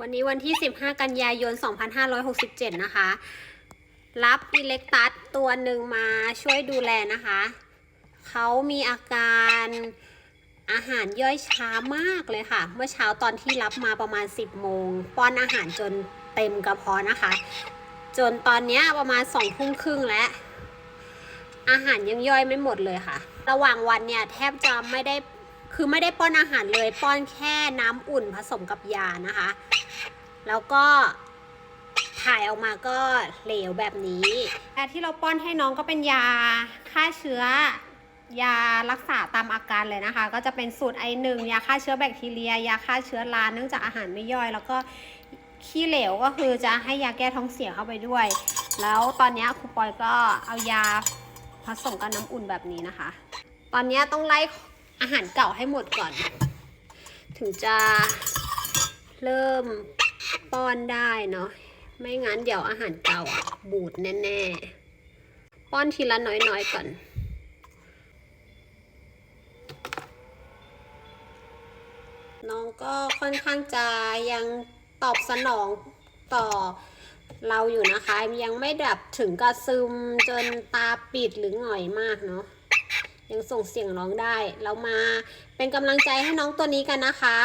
วันนี้วันที่ 15 กันยายน 2567 นะคะ รับอิเล็กตัสตัวหนึ่งมาช่วยดูแลนะคะ เขามีอาการอาหารย่อยช้ามากเลยค่ะ เมื่อเช้าตอนที่รับมาประมาณ 10 โมง ป้อนอาหารจนเต็มกระเพาะนะคะ จนตอนนี้ประมาณ2ทุ่มครึ่งแล้ว อาหารยังย่อยไม่หมดเลยค่ะ ระหว่างวันเนี่ยแทบจะไม่ได้ คือไม่ได้ป้อนอาหารเลย ป้อนแค่น้ำอุ่นผสมกับยานะคะ แล้วก็ถ่ายออกมาก็เหลวแบบนี้ยาที่เราป้อนให้น้องก็เป็นยาฆ่าเชื้อยารักษาตามอาการเลยนะคะ ก็จะเป็นสูตรไอหนึ่งยาฆ่าเชื้อแบคทีเรีย ยาฆ่าเชื้อราเนื่องจากอาหารไม่ย่อย แล้วก็ขี้เหลวก็คือจะให้ยาแก้ท้องเสียเข้าไปด้วย แล้วตอนนี้ครูปอยก็เอายาผสมกับน้ำอุ่นแบบนี้นะคะ ตอนนี้ต้องไล่ อาหารเก่าให้หมดก่อน ถึงจะเริ่มป้อนได้เนาะไม่งั้นเดี๋ยวอาหารเก่าอะบูดแน่ๆ ป้อนทีละน้อยๆก่อน น้องก็ค่อนข้างจะยังตอบสนองต่อเราอยู่นะคะ ยังไม่ดับถึงกระซึมจนตาปิดหรือหง่อยมากเนาะ ยังส่งเสียงร้องได้ เรามาเป็นกำลังใจให้น้องตัวนี้กันนะคะ